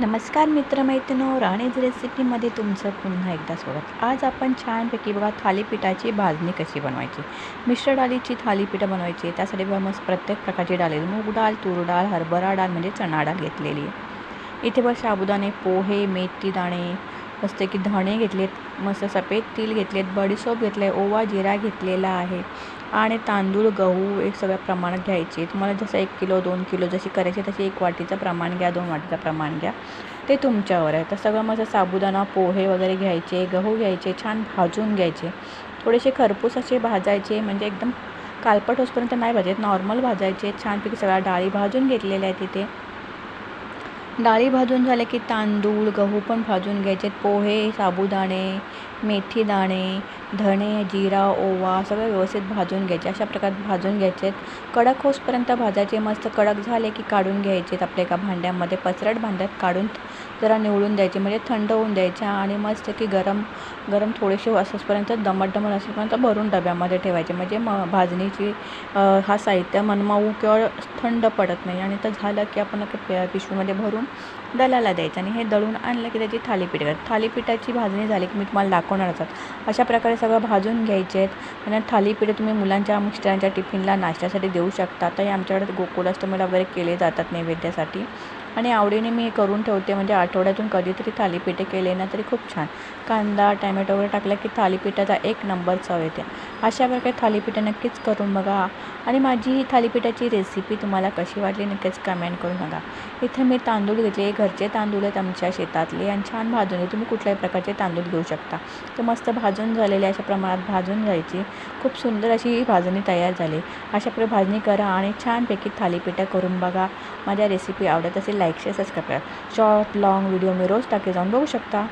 नमस्कार मित्रमैत्रिणो राणीज रेसिपीमध्ये तुमचं पुन्हा एकदा स्वागत. आज आपण छानपैकी बघा थालीपीठाची भाजणी कशी बनवायची? मिश्र डाळीची थालीपीठं बनवायची त्यासाठी बघा मस्त प्रत्येक प्रकारची डाळी मूग डाळ तूर डाळ हरभरा डाळ म्हणजे चणा डाळ घेतलेली आहे. इथे बघा साबुदाणे पोहे मेथी दाणे मस्त की धणे घेतलेत मस्त सफेद तेल घेतलेत बडीसोप घेतलं आहे ओवा जिरा घेतलेला आहे. आणि तांदूळ गहू एक सगळ्या प्रमाणात घ्यायचे. तुम्हाला जसं एक किलो दोन किलो जशी करायची तशी एक वाटीचं प्रमाण घ्या दोन वाटीचं प्रमाण घ्या. ते तुमच्यावर आहे. तर सगळं मग साबुदाणा पोहे वगैरे घ्यायचे गहू घ्यायचे छान भाजून घ्यायचे. थोडेसे खरपूस असे भाजायचे म्हणजे एकदम कालपट होसपर्यंत नाही भाजायचे नॉर्मल भाजायचे. छानपैकी सगळ्या डाळी भाजून घेतलेल्या आहेत तिथे डाळी भाजून झाल्या की तांदूळ गहू पण भाजून घ्यायचे. पोहे साबुदाणे मेथी दाणे धणे जिरा ओवा सगळं व्यवस्थित भाजून घ्यायचे. अशा प्रकारे भाजून घ्यायचे. कडक होसपर्यंत भाजायचे. मस्त कडक झाले की काढून घ्यायचेत आपल्या एका भांड्यामध्ये. पसरट भांड्यात काढून जरा निवडून द्यायचे. म्हणजे थंड होऊन द्यायच्या आणि मस्त की गरम गरम थोडेसे असोपर्यंत दमट दमट असेपर्यंत भरून डब्यामध्ये ठेवायचे. म्हणजे म भाजणीची हा साहित्य मनमाऊ किंवा थंड पडत नाही. आणि तर झालं की आपण पिशवीमध्ये भरून दलाला द्यायचं. आणि हे दळून आणलं की त्याची थालीपीठ. थालीपीठाची भाजणी झाली की मी तुम्हाला दाखवून होणार असतात अशा प्रकारे सगळं भाजून घ्यायचे आहेत. आणि थालीपीठ तुम्ही मुलांच्या मिस्टरांच्या टिफिनला नाश्त्यासाठी देऊ शकता. तर आमच्याकडे गोकुळाष्टमीला वगैरे केले जातात नैवेद्यासाठी. आणि आवडीने मी करून ठेवते. म्हणजे आठवड्यातून कधीतरी थालीपीठे केले ना तरी खूप छान. कांदा टॅमॅटो वगैरे टाकला की थालीपीठाचा एक नंबर चव येते. अशा प्रकारे थालीपीठं नक्कीच करून बघा. आणि माझी ही थालीपीठाची रेसिपी तुम्हाला कशी वाटली नक्कीच कमेंट करून बघा इथे मी तांदूळ घेतले. घरचे तांदूळ आहेत आमच्या शेतातले आणि छान भाजून तुम्ही कुठल्याही प्रकारचे तांदूळ घेऊ शकता. तर मस्त भाजून झालेले अशा प्रमाणात भाजून जायची खूप सुंदर अशी भाजणी तयार झाली. अशा प्रकारे भाजणी करा आणि छानपैकी थालीपीठं करून बघा. माझ्या रेसिपी आवडत असेल लाईक शेअर सबस्क्राईब करा. शॉर्ट लॉंग व्हिडिओ मी रोज टाके जाऊन बघू शकता.